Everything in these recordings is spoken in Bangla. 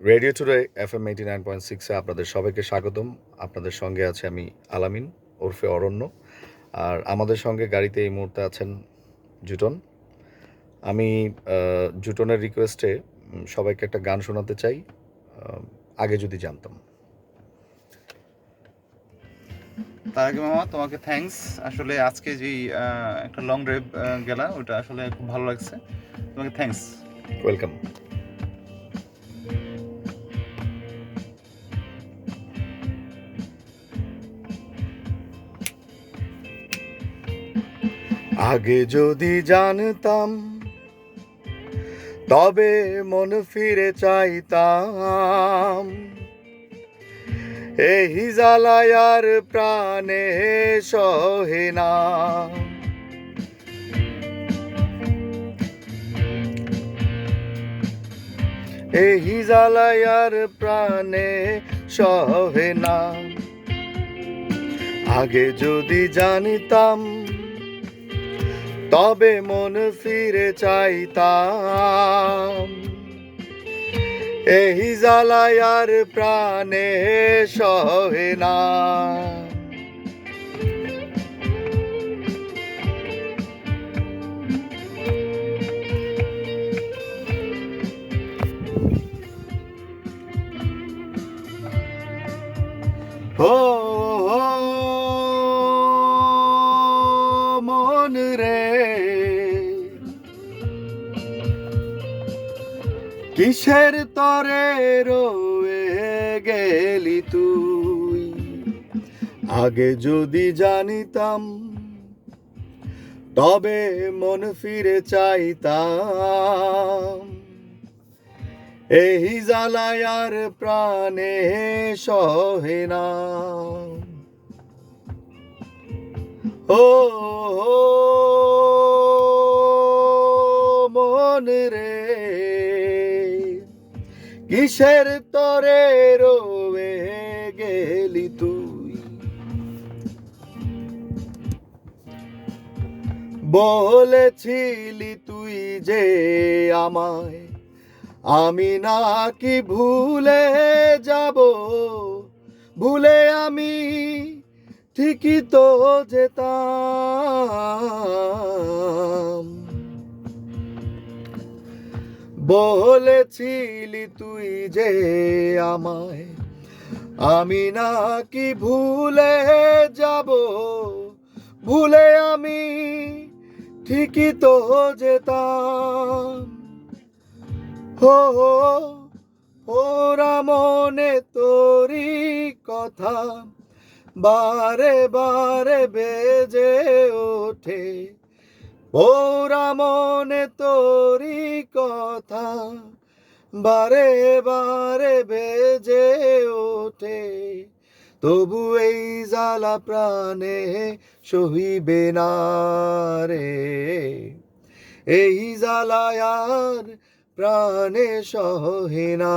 Radio today F M eighty nine point সিক্সে আপনাদের সবাইকে স্বাগতম। আপনাদের সঙ্গে আছে আমি আলামিন ওরফে অরণ্য। আর আমাদের সঙ্গে গাড়িতে এই মুহূর্তে আছেন জুটন। আমি জুটনের রিকোয়েস্টে সবাইকে একটা গান শোনাতে চাই। আগে যদি জানতাম। তার আগে মামা তোমাকে থ্যাঙ্কস আসলে আজকে যে একটা লং ড্রাইভ গেলা ওটা আসলে খুব ভালো লাগছে। তোমাকে থ্যাঙ্কস ওয়েলকাম আগে যদি জানতাম, তবে মন ফিরে চাইতাম। এই জ্বালায়ার প্রাণে সহে না। এই জ্বালায়ার প্রাণে সহে না। আগে যদি জানিতাম তবে মন ফিরে চাইতাম। এই জ্বালায়ার প্রাণে সহে না। ও মন রে কিসের তরে রয়ে গেলি তুই? আগে যদি জানিতাম, তবে মন ফিরে চাইতাম। এই জ্বালায়ার প্রাণে সহে না। ও মন রে। কিসের তরে রোবে গেলি তুই? বলেছিলি তুই যে আমায়, আমি নাকি ভুলে যাব? ভুলে আমি ঠিকই তো যেতাম। বলেছিলি তুই যে আমায়, আমি নাকি ভুলে যাব। ভুলে আমি ঠিকই তো যেতাম। হো হো ওরা মনে তোরি কথা। বারে বারে বেজে ওঠে। ওরা মনে তোরি কথা, বারে বারে বেজে ওঠে। তবু এই জ্বালা প্রাণে সহিবে না রে। এই জ্বালায়ার প্রাণে সহে না।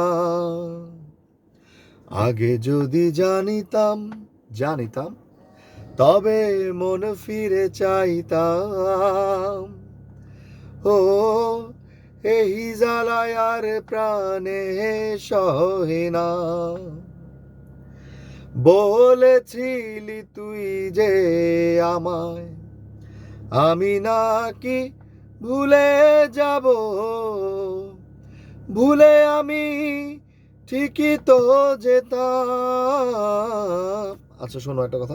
আগে যদি জানিতাম জানিতাম, তবে মন ফিরে চাইতাম। ও, এই জ্বালায়ার প্রাণে সহে না। বলেছিলি তুই যে আমায়, আমি নাকি ভুলে যাব? ভুলে আমি ঠিকই তো যেতাম। আচ্ছা শোনো একটা কথা।